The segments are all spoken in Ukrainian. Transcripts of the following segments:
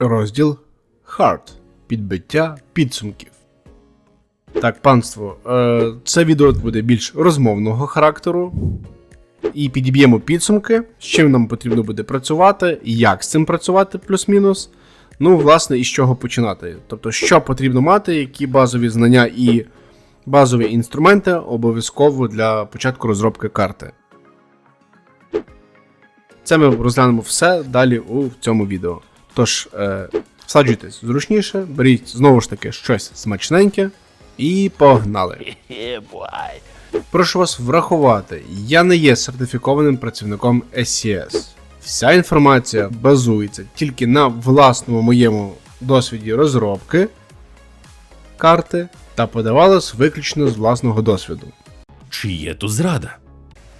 Розділ Hard. Підбиття підсумків. Так, панство, е, це відео буде більш розмовного характеру. І підіб'ємо підсумки, з чим нам потрібно буде працювати, як з цим працювати, плюс-мінус. Ну, власне, і з чого починати. Тобто, що потрібно мати, які базові знання і базові інструменти обов'язково для початку розробки карти. Це ми розглянемо все далі у цьому відео. Тож, е, всаджуйтесь зручніше, беріть знову ж таки щось смачненьке і погнали. Прошу вас врахувати, я не є сертифікованим працівником SCS. Вся інформація базується тільки на власному моєму досвіді розробки карти та подавалась виключно з власного досвіду. Чи є тут зрада?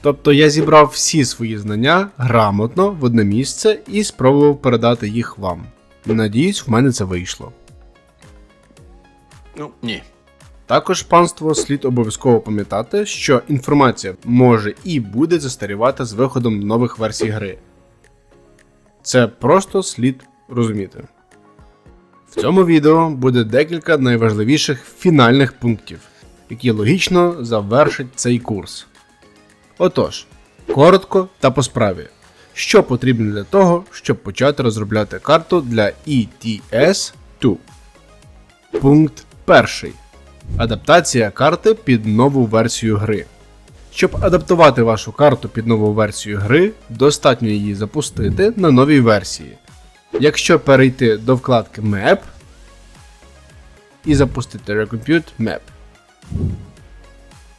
Тобто я зібрав всі свої знання грамотно в одне місце і спробував передати їх вам. Надіюсь, в мене це вийшло. Ну, ні. Також панство слід обов'язково пам'ятати, що інформація може і буде застарівати з виходом нових версій гри. Це просто слід розуміти. В цьому відео буде декілька найважливіших фінальних пунктів, які логічно завершать цей курс. Отож, коротко та по справі. Що потрібно для того, щоб почати розробляти карту для E ETS2? Пункт перший. Адаптація карти під нову версію гри. Щоб адаптувати вашу карту під нову версію гри, достатньо її запустити на новій версії. Якщо перейти до вкладки Map і запустити Recompute Map.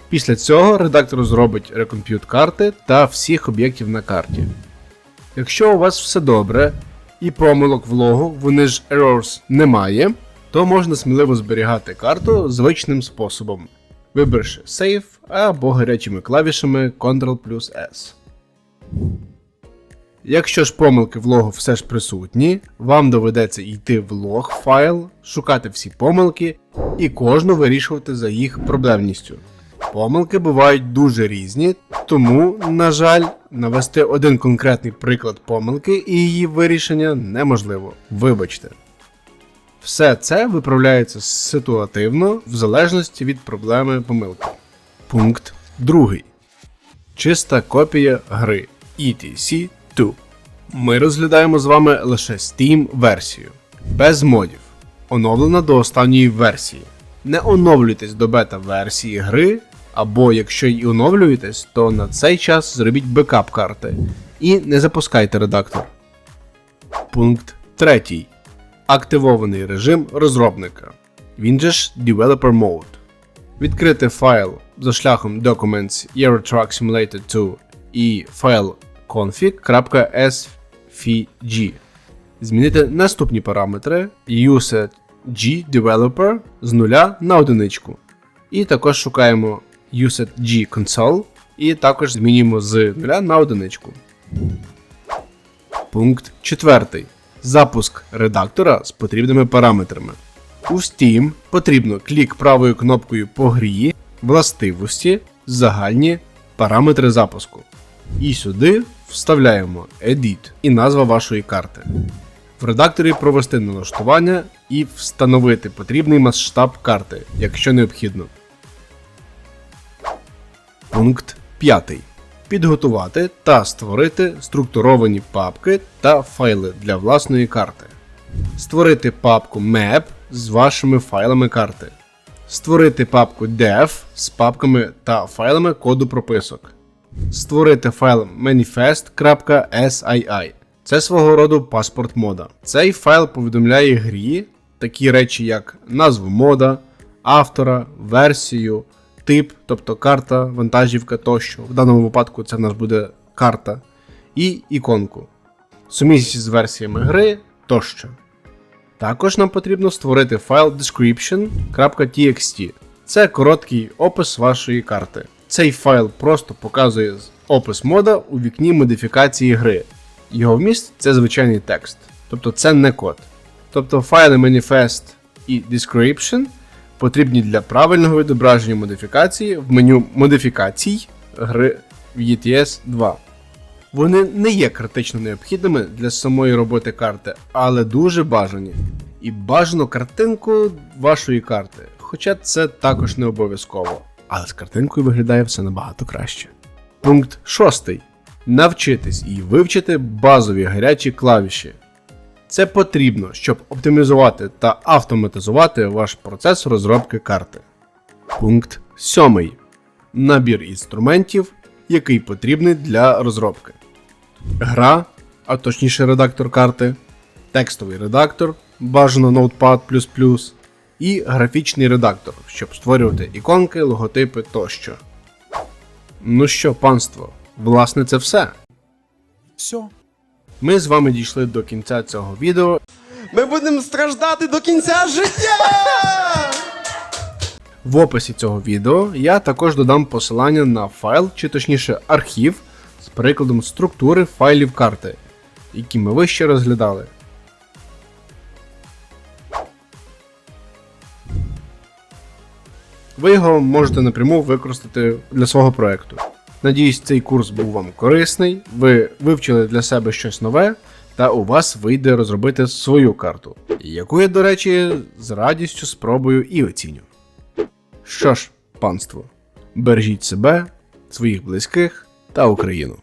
Після цього редактор зробить Recompute карти та всіх об'єктів на карті. Якщо у вас все добре і помилок в логу, вони ж errors немає, то можна сміливо зберігати карту звичним способом, вибравши Save або гарячими клавішами Ctrl плюс S. Якщо ж помилки в логу все ж присутні, вам доведеться йти в лог файл, шукати всі помилки і кожну вирішувати за їх проблемністю. Помилки бувають дуже різні, тому, на жаль, навести один конкретний приклад помилки і її вирішення неможливо. Вибачте. Все це виправляється ситуативно в залежності від проблеми помилки. Пункт 2. Чиста копія гри ETC2. Ми розглядаємо з вами лише Steam версію, без модів, оновлена до останньої версії. Не оновлюйтесь до бета-версії гри, або якщо й оновлюєтесь, то на цей час зробіть бекап карти і не запускайте редактор. Пункт 3. Активований режим розробника. Він же ж Developer Mode. Відкрити файл за шляхом Documents Euro Truck Simulator 2 і файл config.svg. Змінити наступні параметри Usage Developer з 0 на одиничку. І також шукаємо Usage Console і також змінюємо з 0 на одиничку. Пункт 4. Запуск редактора з потрібними параметрами. У Steam потрібно клік правою кнопкою по грі, властивості, загальні параметри запуску. І сюди вставляємо Edit і назва вашої карти. В редакторі провести налаштування і встановити потрібний масштаб карти, якщо необхідно. Пункт 5. Підготувати та створити структуровані папки та файли для власної карти. Створити папку Map з вашими файлами карти. Створити папку Dev з папками та файлами коду прописок. Створити файл manifest.sii. Це свого роду паспорт мода. Цей файл повідомляє грі такі речі, як назву мода, автора, версію, тип, тобто карта, вантажівка тощо. В даному випадку це в нас буде карта, і іконку. Сумісність з версіями гри тощо. Також нам потрібно створити файл description.txt. Це короткий опис вашої карти. Цей файл просто показує опис мода у вікні модифікації гри. Його вміст це звичайний текст, тобто це не код. Тобто файли manifest і description потрібні для правильного відображення модифікації в меню модифікацій гри в ETS 2. Вони не є критично необхідними для самої роботи карти, але дуже бажані. І бажано картинку вашої карти, хоча це також не обов'язково. Але з картинкою виглядає все набагато краще. Пункт 6. Навчитись і вивчити базові гарячі клавіші. Це потрібно, щоб оптимізувати та автоматизувати ваш процес розробки карти. Пункт 7. Набір інструментів, який потрібний для розробки. Гра, а точніше редактор карти, текстовий редактор, бажано Notepad і графічний редактор, щоб створювати іконки, логотипи тощо. Ну що, панство, власне, це все. Все. Ми з вами дійшли до кінця цього відео. Ми будемо страждати до кінця життя! В описі цього відео я також додам посилання на файл, чи точніше архів з прикладом структури файлів карти, які ми вище розглядали. Ви його можете напряму використати для свого проекту. Надіюсь, цей курс був вам корисний, ви вивчили для себе щось нове, та у вас вийде розробити свою карту, яку я, до речі, з радістю спробую і оціню. Що ж, панство, бережіть себе, своїх близьких та Україну.